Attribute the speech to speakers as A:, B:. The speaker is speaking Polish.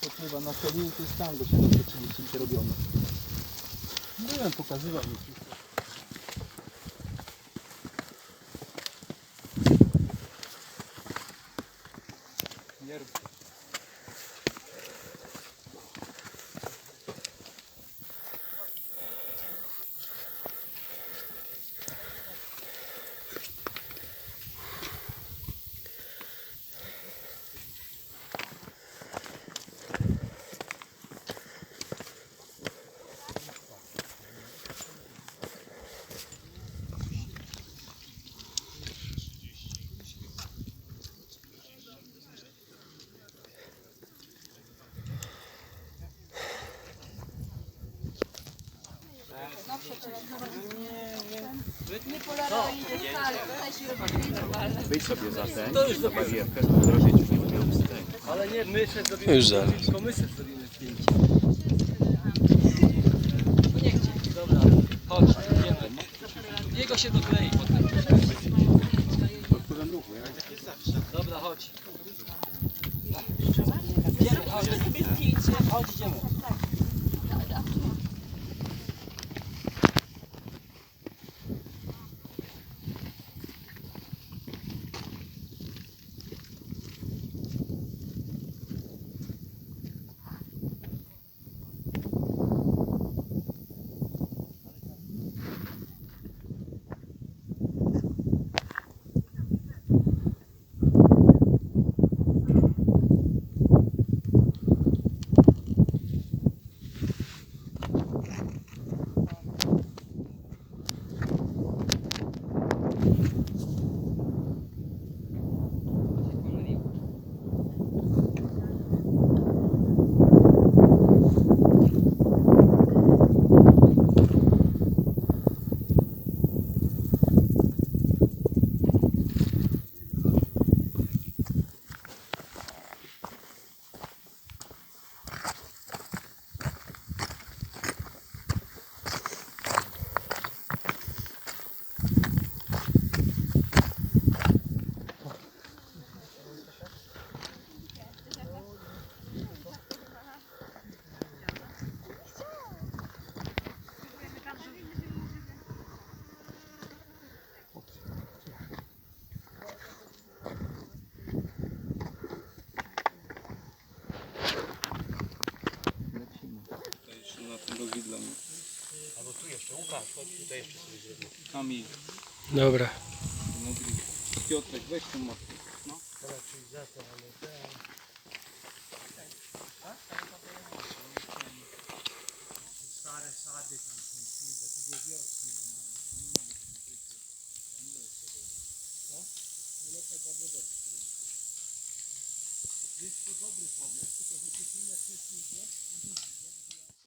A: Popływa na solił, to jest tam do 730 robione. Byłem, pokazywał mi wszystko. Nie
B: Wyjdź sobie za ten. To już barierkę, zrobić już nie miał wstęp.
A: Ale nie, my się zrobimy
C: Już zaraz.
A: tylko my się zrobimy zdjęcie. Dobra, chodź, idziemy. Jego się doklei potem. Dobra, chodź. Idziemy, chodź. Chodź, idziemy. Rozwidleniu. Albo tu jeszcze, Łukasz, chodź tutaj jeszcze sobie zrobię. Kamil,
C: Dobra.
A: Piotrek, weź tą maskę. No.